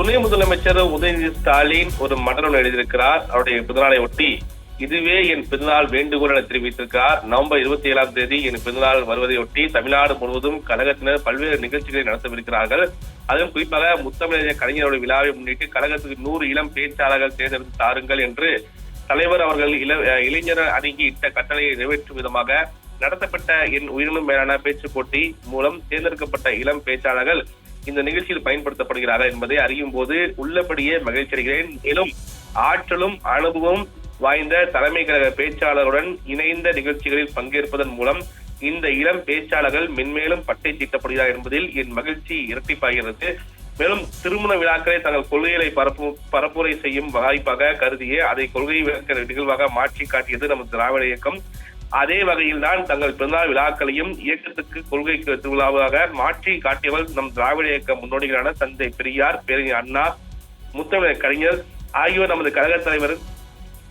துணை முதலமைச்சர் உதயநிதி ஸ்டாலின் ஒரு மண்டலம் எழுதியிருக்கிறார். அவருடைய பிறந்தநாளை ஒட்டி இதுவே என் பிறந்தநாள் வேண்டுகோள் என தெரிவித்திருக்கிறார். நவம்பர் இருபத்தி ஏழாம் தேதி என் பிறந்தநாள் வருவதையொட்டி தமிழ்நாடு முழுவதும் கழகத்தினர் பல்வேறு நிகழ்ச்சிகளை நடத்தவிருக்கிறார்கள். அதிலும் குறிப்பாக முத்தமிழர் கலைஞருடைய விழாவை முன்னிட்டு கழகத்துக்கு நூறு இளம் பேச்சாளர்கள் தேர்ந்தெடுத்து தாருங்கள் என்று தலைவர் அவர்கள் இள இளைஞர் அணுகி இட்ட கட்டளையை நிறைவேற்றும் விதமாக நடத்தப்பட்ட என் உயிரினும் மேலான பேச்சு போட்டி மூலம் தேர்ந்தெடுக்கப்பட்ட இளம் பேச்சாளர்கள் இந்த நிகழ்ச்சியில் பயன்படுத்தப்படுகிறார்கள் என்பதை அறியும் போது உள்ளபடியே மகிழ்ச்சி அடைகிறேன் மேலும் ஆற்றலும் அனுபவம் வாய்ந்த தலைமை கழக பேச்சாளருடன் இணைந்த நிகழ்ச்சிகளில் பங்கேற்பதன் மூலம் இந்த இளம் பேச்சாளர்கள் மென்மேலும் பட்டை தீட்டப்படுகிறார் என்பதில் என் மகிழ்ச்சி இரட்டிப்பாகிறது. மேலும் திருமண விழாக்களை தங்கள் கொள்கைகளை பரப்பு பரப்புரை செய்யும் வாய்ப்பாக கருதியே அதை கொள்கை விளக்க நிகழ்வாக மாற்றி காட்டியது நமது திராவிட இயக்கம். அதே வகையில் தான் தங்கள் பிறந்தநாள் விழாக்களையும் இயக்கத்துக்கு கொள்கைக்கு திருவிழாவாக மாற்றி காட்டியவர் நம் திராவிட இயக்க முன்னோடிகளான தந்தை பெரியார் பேரறிஞர் அண்ணா முத்தமிழர் கலைஞர் ஆகியோர் நமது கழக தலைவர்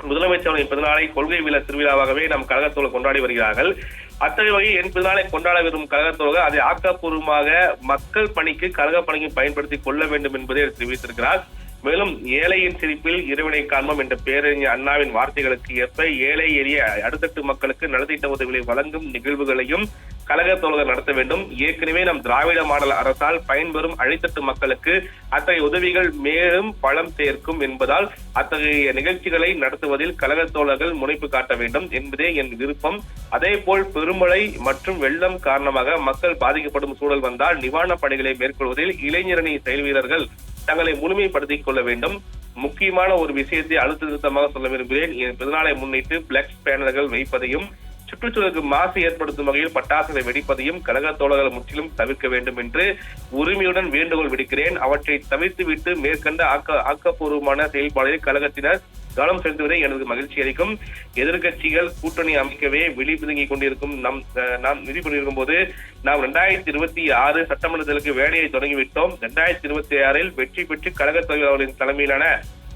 முதலமைச்சரின் பிறந்தநாளை கொள்கை விழா திருவிழாவாகவே நம் கழகத்தோடு கொண்டாடி வருகிறார்கள். அத்தகைய வகையில் என் பிறந்தநாளை கொண்டாட விரும்பும் கழகத்தோடு அதை ஆக்கப்பூர்வமாக மக்கள் பணிக்கு கழக பணிக்கு பயன்படுத்திக் கொள்ள வேண்டும் என்பதை தெரிவித்திருக்கிறார். மேலும் ஏழையின் சிரிப்பில் இறைவனை காண்போம் என்ற பேரறிஞர் அண்ணாவின் வார்த்தைகளுக்கு ஏற்ப ஏழை எளிய அடுத்தட்டு மக்களுக்கு நலத்திட்ட உதவிகளை வழங்கும் நிகழ்வுகளையும் கழக தோழர்கள் நடத்த வேண்டும். ஏற்கனவே நம் திராவிட மாடல் அரசால் பயன்பெறும் அழைத்தட்டு மக்களுக்கு அத்தகைய உதவிகள் மேலும் பலம் சேர்க்கும் என்பதால் அத்தகைய நிகழ்ச்சிகளை நடத்துவதில் கழக தோழர்கள் முனைப்பு காட்ட வேண்டும் என்பதே என் விருப்பம். அதே போல் பெருமழை மற்றும் வெள்ளம் காரணமாக மக்கள் பாதிக்கப்படும் சூழல் வந்தால் நிவாரணப் பணிகளை மேற்கொள்வதில் இளைஞரணி செயல் வீரர்கள் தங்களை முழுமைப்படுத்திக் கொள்ள வேண்டும். முக்கியமான ஒரு விஷயத்தை அழுத்த திருத்தமாக சொல்ல விரும்புகிறேன். என் பிறநாளை முன்னிட்டு பிளக்ஸ் பேனல்கள் வைப்பதையும் சுற்றுச்சூழலுக்கு மாசு ஏற்படுத்தும் வகையில் பட்டாசுகளை வெடிப்பதையும் கழக தோழர்கள் முற்றிலும் தவிர்க்க வேண்டும் என்று உரிமையுடன் வேண்டுகோள் விடுக்கிறேன். அவற்றை தவிர்த்துவிட்டு மேற்கண்ட ஆக்க ஆக்கப்பூர்வமான செயல்பாடுகளில் கழகத்தினர் கவனம் செலுத்துவதே எனது மகிழ்ச்சி அளிக்கும். எதிர்க்கட்சிகள் கூட்டணி அமைக்கவே விழிப்புதுங்கிக் கொண்டிருக்கும் நம் நாம் நிதி கொண்டிருக்கும் போது நாம் இரண்டாயிரத்தி இருபத்தி ஆறு சட்டமன்றத்திற்கு வேலையை தொடங்கிவிட்டோம். இரண்டாயிரத்தி இருபத்தி ஆறில் வெற்றி பெற்று கழக தொழிலாளர்களின் தலைமையிலான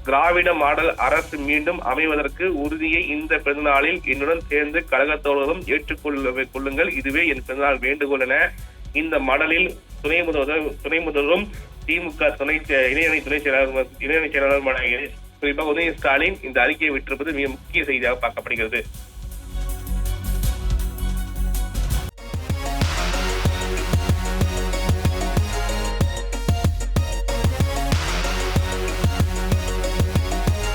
திராவிட மாடல் அரசு மீண்டும் அமைவதற்கு உறுதியை இந்த பிறந்தநாளில் என்னுடன் சேர்ந்து கழகத்தோழரும் ஏற்றுக்கொள்ள கொள்ளுங்கள். இதுவே என் பிறந்தநாள் வேண்டுகோள் என இந்த மடலில் துணை முதல்வர் துணை முதல்வரும் திமுக துணை இணையணி துணை செயலாளர் இணையணி செயலாளருமான குறிப்பாக உதய ஸ்டாலின் இந்த அறிக்கையை விட்டிருப்பது மிக முக்கிய செய்தியாக பார்க்கப்படுகிறது.